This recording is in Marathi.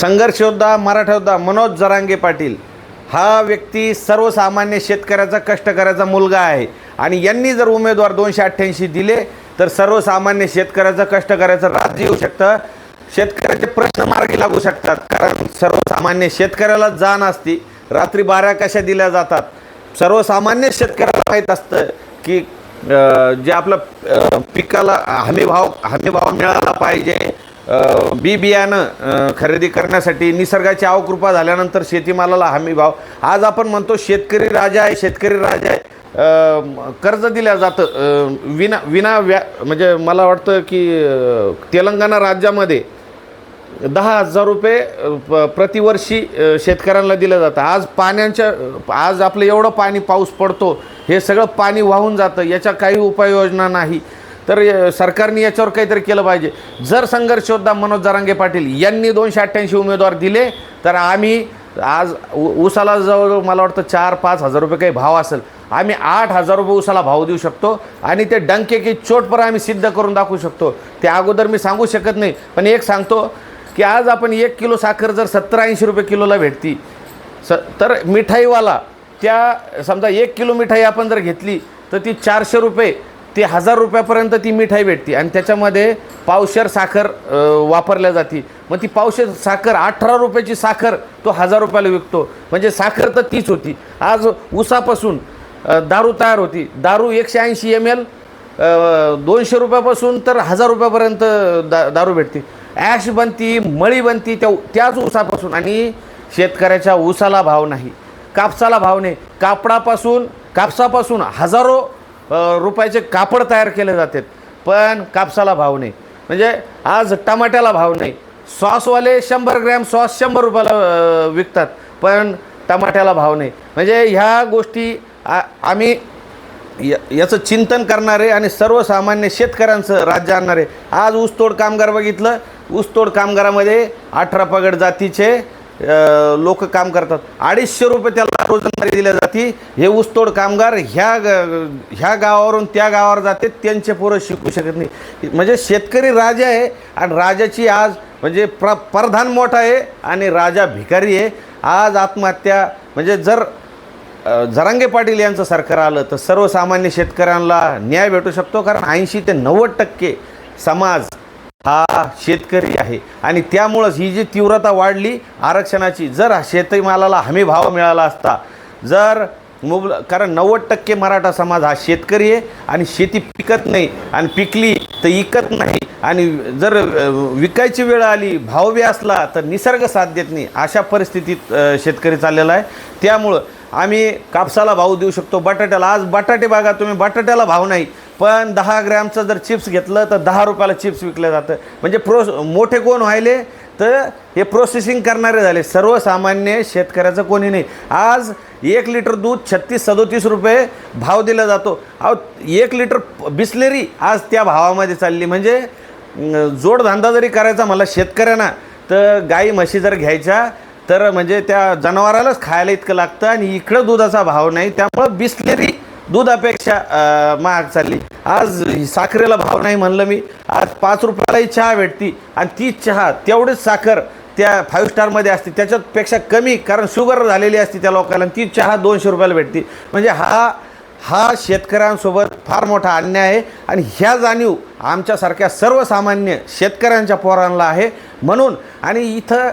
संघर्ष योद्धा मराठा मनोज जरांगे पाटील हा व्यक्ती सर्वसामान्य शेतकऱ्याचा कष्टकऱ्याचा मुलगा आहे. आणि यांनी जर उमेदवार दोनशे अठ्ठ्याऐंशी दिले तर सर्वसामान्य शेतकऱ्याचं कष्टकऱ्याचं राज्य येऊ शकतं. शेतकऱ्याचे प्रश्न मार्गी लागू शकतात कारण सर्वसामान्य शेतकऱ्याला जाण असती. रात्री बारा कशा दिल्या जातात? सर्वसामान्य शेतकऱ्याला माहीत असतं की जे आपलं पिकाला हमीभाव हमीभाव मिळाला पाहिजे बी बियाणं खरेदी करण्यासाठी निसर्गाची अवकृपा झाल्यानंतर शेतीमालाला हमी भाव. आज आपण म्हणतो शेतकरी राजा आहे शेतकरी राजा आहे. कर्ज दिलं जातं. विना विना व्या म्हणजे मला वाटतं की तेलंगणा राज्यामध्ये दहा हजार रुपये प- प्रतिवर्षी शेतकऱ्यांना दिलं जातं आज पाण्याच्या आज आपलं एवढं पाणी पाऊस पडतो हे सगळं पाणी वाहून जातं. याच्या काही उपाययोजना नाही. तर सरकारने याच्यावर काहीतरी केलं पाहिजे. जर संघर्ष योद्धा मनोज जरांगे पाटील यांनी दोनशे अठ्ठ्याऐंशी उमेदवार दिले तर आम्ही आज उसाला ऊसाला जवळ मला वाटतं चार पाच हजार रुपये काही भाव असेल. आम्ही आठ हजार रुपये ऊसाला भाव देऊ शकतो आणि ते डंके की चोटपर आम्ही सिद्ध करून दाखवू शकतो. ते अगोदर मी सांगू शकत नाही पण एक सांगतो की आज आपण एक किलो साखर जर सत्तर ऐंशी रुपये किलोला भेटती स तर मिठाईवाला त्या समजा एक किलो मिठाई आपण जर घेतली तर ती चारशे रुपये ते हजार रुपयापर्यंत ती मिठाई भेटते आणि त्याच्यामध्ये पावशेर साखर वापरल्या जाते. मग ती पावशेर साखर अठरा रुपयाची साखर तो हजार रुपयाला विकतो. म्हणजे साखर तर तीच होती. आज उसापासून दारू तयार होती. दारू एकशे ऐंशी एम एल दोनशे रुपयापासून तर हजार रुपयापर्यंत दा दारू भेटते. ॲश बनती मळी बनती त्या त्याच उसापासून. आणि शेतकऱ्याच्या ऊसाला भाव नाही. कापसाला भाव नाही. कापडापासून कापसापासून हजारो रुपयाचे कापड तयार केले जातात. पण कापसाला भाव नाही. म्हणजे आज टमाट्याला भाव नाही. सॉसवाले शंभर ग्रॅम सॉस शंभर रुपयाला विकतात. पण टमाट्याला भाव नाही. म्हणजे ह्या गोष्टी आ आम्ही य याचं चिंतन करणारे आणि सर्वसामान्य शेतकऱ्यांचं राज्य आणणारे. आज ऊसतोड कामगार बघितलं. ऊसतोड कामगारामध्ये अठरा पगड जातीचे लोक काम करतात. अडीचशे रुपये त्याला रोजंदारी दिल्या जाते. हे ऊसतोड कामगार ह्या ग- ह्या गावावरून त्या गावावर जाते त्यांचे पोरं शिकू शकत नाही. म्हणजे शेतकरी राजा आहे आणि राजाची आज म्हणजे प्र प्रधान मोठा आहे आणि राजा भिकारी आहे. आज आत्महत्या म्हणजे जर जरांगे पाटील यांचं सरकार आलं तर सर्वसामान्य शेतकऱ्यांना न्याय भेटू शकतो. कारण ऐंशी ते नव्वद टक्के समाज हा शेतकरी आहे. आणि त्यामुळंच ही जी तीव्रता वाढली आरक्षणाची जर शेतमालाला हमी भाव मिळाला असता जर मुबल कारण नव्वद टक्के मराठा समाज हा शेतकरी आहे आणि शेती पिकत नाही आणि पिकली तर इकत नाही आणि जर विकायची वेळ आली भाव बी असला तर निसर्ग साथ देत नाही अशा परिस्थितीत शेतकरी चाललेला आहे. त्यामुळं आम्ही कापसाला भाव देऊ शकतो बटाट्याला. आज बटाटे बागा तुम्ही बटाट्याला भाव नाही. पण दहा ग्रॅमचं जर चिप्स घेतलं तर दहा रुपयाला चिप्स विकलं जातं. म्हणजे प्रो मोठे कोण व्हायले तर हे प्रोसेसिंग करणारे झाले. सर्वसामान्य शेतकऱ्याचं कोणी नाही. आज एक लिटर दूध छत्तीस सदोतीस रुपये भाव दिला जातो. अहो एक लिटर बिस्लेरी आज त्या भावामध्ये चालली. म्हणजे जोडधंदा जरी करायचा मला शेतकऱ्यांना तर गाई म्हशी जर घ्यायच्या तर म्हणजे त्या जनावरालाच खायला इतकं लागतं आणि इकडं दुधाचा भाव नाही. त्यामुळं बिस्लेरी दुधापेक्षा महाग चालली. आज साखरेला भाव नाही म्हणलं मी. आज पाच रुपयालाही चहा भेटती आणि ती चहा तेवढीच साखर त्या फाईव्ह स्टारमध्ये असते. त्याच्यापेक्षा कमी कारण शुगर झालेली असते त्या लोकांना आणि ती चहा दोनशे रुपयाला भेटते. म्हणजे हा हा शेतकऱ्यांसोबत फार मोठा अन्याय आहे आणि ह्या जाणीव आमच्यासारख्या सर्वसामान्य शेतकऱ्यांच्या पोरांना आहे. म्हणून आणि इथं